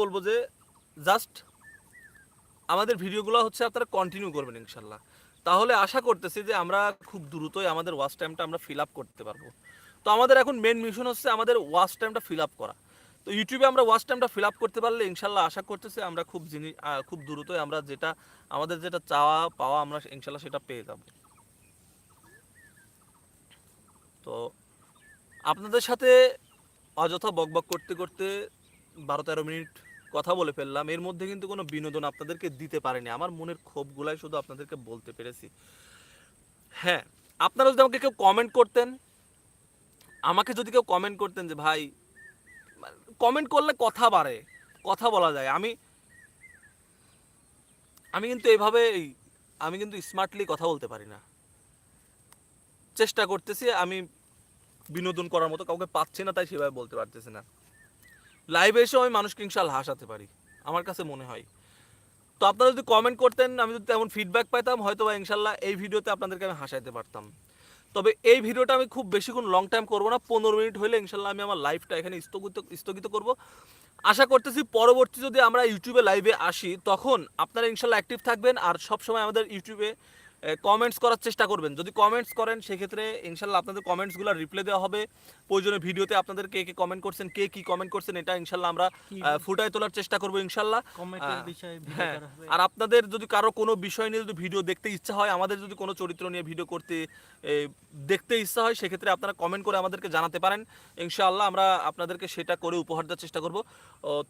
বলব যে জাস্ট আমাদের ভিডিওগুলো হচ্ছে আপনারা কন্টিনিউ করবেন ইনশাল্লাহ। তাহলে আশা করতেছি যে আমরা খুব দ্রুতই আমাদের ওয়াচ টাইমটা আমরা ফিল আপ করতে পারব। তো আমাদের এখন মেন মিশন হচ্ছে আমাদের ওয়াচ টাইমটা ফিল আপ করা। তো ইউটিউবে আমরা ওয়াচ টাইমটা ফিল আপ করতে পারলে ইনশাল্লাহ আশা করতেছি আমরা খুব জিনিস খুব দ্রুতই আমরা যেটা, আমাদের যেটা চাওয়া, পাওয়া আমরা ইনশাল্লাহ সেটা পেয়ে যাব। তো আপনাদের সাথে অযথা বকবক করতে করতে বারো তেরো মিনিট কথা বলে ফেললাম। এর মধ্যে কিন্তু কোনো বিনোদন আপনাদেরকে দিতে পারেনি। আমার মনের ক্ষোভগুলাই শুধু আপনাদেরকে বলতে পেরেছি। হ্যাঁ আপনারা যদি আমাকে কেউ কমেন্ট করতেন, আমাকে যদি কেউ কমেন্ট করতেন যে, ভাই কমেন্ট করলে কথা বাড়ে, কথা বলা যায়। আমি আমি কিন্তু এইভাবে আমি কিন্তু স্মার্টলি কথা বলতে পারি না। চেষ্টা করতেছি, আমি বিনোদন করার মতো কাউকে পাচ্ছি না, তাই সেভাবে বলতে পারতেছি না। লাইভে এসেও আমি মানুষকে ইনশাল্লাহ হাসাতে পারি, আমার কাছে মনে হয়। তো আপনারা যদি কমেন্ট করতেন, আমি যদি তেমন ফিডব্যাক পাইতাম হয়তো বা ইনশাল্লাহ এই ভিডিওতে আপনাদেরকে আমি হাসাইতে পারতাম। তবে এই ভিডিওটা আমি খুব বেশিক্ষণ লং টাইম করব না, পনেরো মিনিট হলে ইনশাল্লাহ আমি আমার লাইভটা এখানে স্থগিত স্থগিত করব। আশা করতেছি পরবর্তী যদি আমরা ইউটিউবে লাইভে আসি, তখন আপনারা ইনশাল্লাহ অ্যাক্টিভ থাকবেন, আর সবসময় আমাদের ইউটিউবে কমেন্টস করার চেষ্টা করবেন। যদি কমেন্টস করেন সেক্ষেত্রে ইনশাল্লাহ আপনাদের কমেন্টসগুলো রিপ্লাই দেওয়া হবে। প্রয়োজনে ভিডিওতে আপনাদের কে কে কমেন্ট করছেন কে কি কমেন্ট করছেন এটা ইনশাল্লাহ আমরা ফুটায় তোলার চেষ্টা করব ইনশাল্লাহ। হ্যাঁ। আর আপনাদের যদি কারও কোনো বিষয় নিয়ে যদি ভিডিও দেখতে ইচ্ছা হয় আমাদের যদি কোনো চরিত্র নিয়ে ভিডিও করতে দেখতে ইচ্ছা হয় সেক্ষেত্রে আপনারা কমেন্ট করে আমাদেরকে জানাতে পারেন। ইনশাআল্লাহ আমরা আপনাদেরকে সেটা করে উপহার দেওয়ার চেষ্টা করব।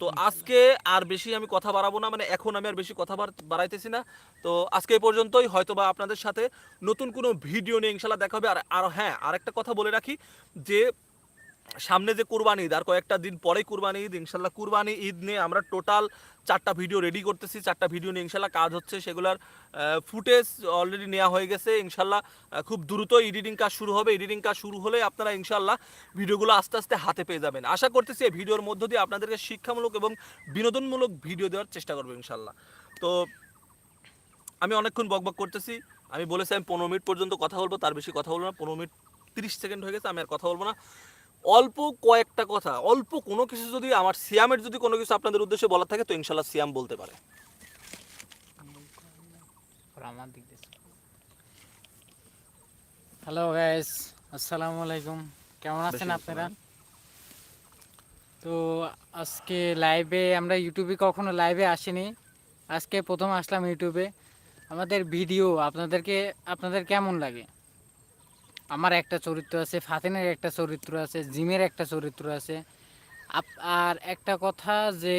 তো আজকে আর বেশি আমি কথা বাড়াবো না মানে এখন আমি আর বেশি কথা বাড়াইতেছি না। তো আজকে এই পর্যন্তই হয়তো বা আপনাদের সাথে নতুন কোনো ভিডিও নিয়ে ইনশাল্লাহ দেখা হবে। আর আর হ্যাঁ আরেকটা কথা বলে রাখি যে, সামনে যে কুরবানি ঈদ, আর কয়েকটা দিন পরেই কুরবানি ঈদ ইনশাল্লাহ কুরবানি ঈদ নিয়ে আমরা টোটাল চারটা ভিডিও রেডি করতেছি। চারটা ভিডিও নিয়ে ইনশাল্লাহ কাজ হচ্ছে। সেগুলোর ফুটেজ অলরেডি নেওয়া হয়ে গেছে। ইনশাল্লাহ খুব দ্রুত এডিটিং কাজ শুরু হবে। এডিটিং কাজ শুরু হলে আপনারা ইনশাল্লাহ ভিডিওগুলো আস্তে আস্তে হাতে পেয়ে যাবেন। আশা করতেছি এই ভিডিওর মধ্য দিয়ে আপনাদেরকে শিক্ষামূলক এবং বিনোদনমূলক ভিডিও দেওয়ার চেষ্টা করব ইনশাল্লাহ তো, আমি অনেকক্ষণ বকবক করতেছি। আমি বলেছি আমি পনেরো মিনিট পর্যন্ত কথা বলব তার বেশি কথা বলব না। পনেরো মিনিট তিরিশ সেকেন্ড হয়ে গেছে আমি আর কথা বলব না। অল্প কয়েকটা কথা অল্প কোনো কিছু যদি আমার সিয়ামের যদি কোনো কিছু আপনাদের উদ্দেশ্যে বলা থাকে তো ইনশাল্লাহ সিয়াম বলতে পারে। হ্যালো গাইস আসসালামু আলাইকুম। কেমন আছেন আপনারা? তো আজকে লাইভে আমরা ইউটিউবে কখনো লাইভে আসিনি। আজকে প্রথম আসলাম ইউটিউবে আমাদের ভিডিও আপনাদেরকে, আপনাদের কেমন লাগে? আমার একটা চরিত্র আছে, ফাতেনের একটা চরিত্র আছে, জিমের একটা চরিত্র আছে। আর একটা কথা যে,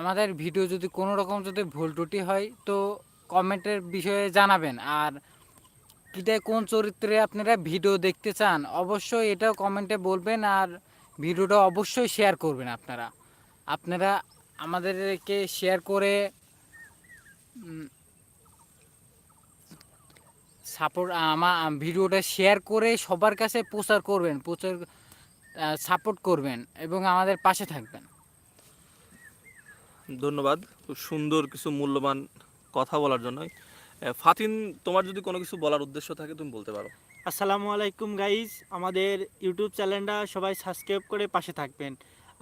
আমাদের ভিডিও যদি কোনো রকম যদি ভুল ত্রুটি হয়, তো কমেন্টের বিষয়ে জানাবেন। আর কিটায় কোন চরিত্রে আপনারা ভিডিও দেখতে চান, অবশ্যই এটাও কমেন্টে বলবেন আর ভিডিওটা অবশ্যই শেয়ার করবেন আপনারা। আপনারা আমাদেরকে শেয়ার করে সাপোর্ট আমার ভিডিওটা শেয়ার করে সবার কাছে প্রচার করবেন প্রচার সাপোর্ট করবেন এবং আমাদের পাশে থাকবেন। ধন্যবাদ খুব সুন্দর কিছু মূল্যবান কথা বলার জন্য ফাতিন তোমার যদি কোনো কিছু বলার উদ্দেশ্য থাকে তুমি বলতে পারো। আসসালামু আলাইকুম গাইজ আমাদের ইউটিউব চ্যানেলটা সবাই সাবস্ক্রাইব করে পাশে থাকবেন।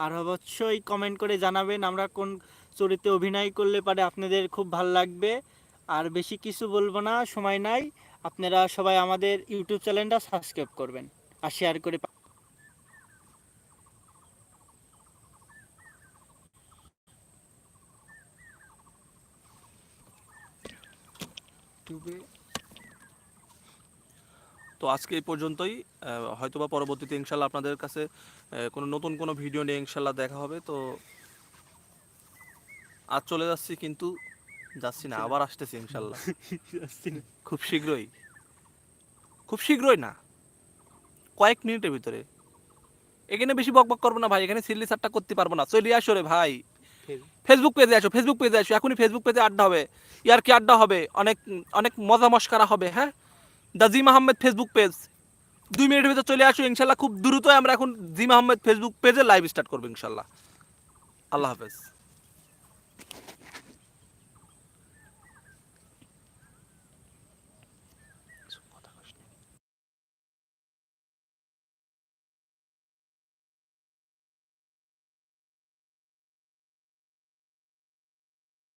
আর অবশ্যই কমেন্ট করে জানাবেন আমরা কোন চরিত্রে অভিনয় করলে পারে আপনাদের খুব ভালো লাগবে। আর বেশি কিছু বলব না সময় নাই। আপনারা সবাই আমাদের ইউটিউব চ্যানেলটা সাবস্ক্রাইব করবেন আর শেয়ার করে তো আজকে এই পর্যন্তই। হয়তোবা পরবর্তীতে ইনশাল্লাহ আপনাদের কাছে কোনো নতুন কোনো ভিডিও নিয়ে ইনশাল্লাহ দেখা হবে। তো আজ চলে যাচ্ছি কিন্তু যাচ্ছি না আবার আসতেছি ইনশাল্লাহ। খুব শীঘ্রই। খুব শীঘ্রই না। কয়েক মিনিটের ভিতরে। এখানে বেশি বকবক করব না ভাই এখানে সিল্লি সারটা করতে পারব না। চলে আসো রে ভাই। ফেসবুক পেজে আসো ফেসবুক পেজে আসো। এখনই ফেসবুক পেজে আড্ডা হবে। ইয়ার কি আড্ডা হবে? অনেক অনেক মজা মস্কারা হবে হ্যাঁ? The Jim Ahmed Facebook page দুই মিনিটের ভিতরে চলে আসো ইনশাল্লাহ খুব দ্রুতই আমরা এখন জিম আহমেদ ফেসবুক পেজে লাইভ স্টার্ট করব ইনশাল্লাহ। আল্লাহ হাফেজ।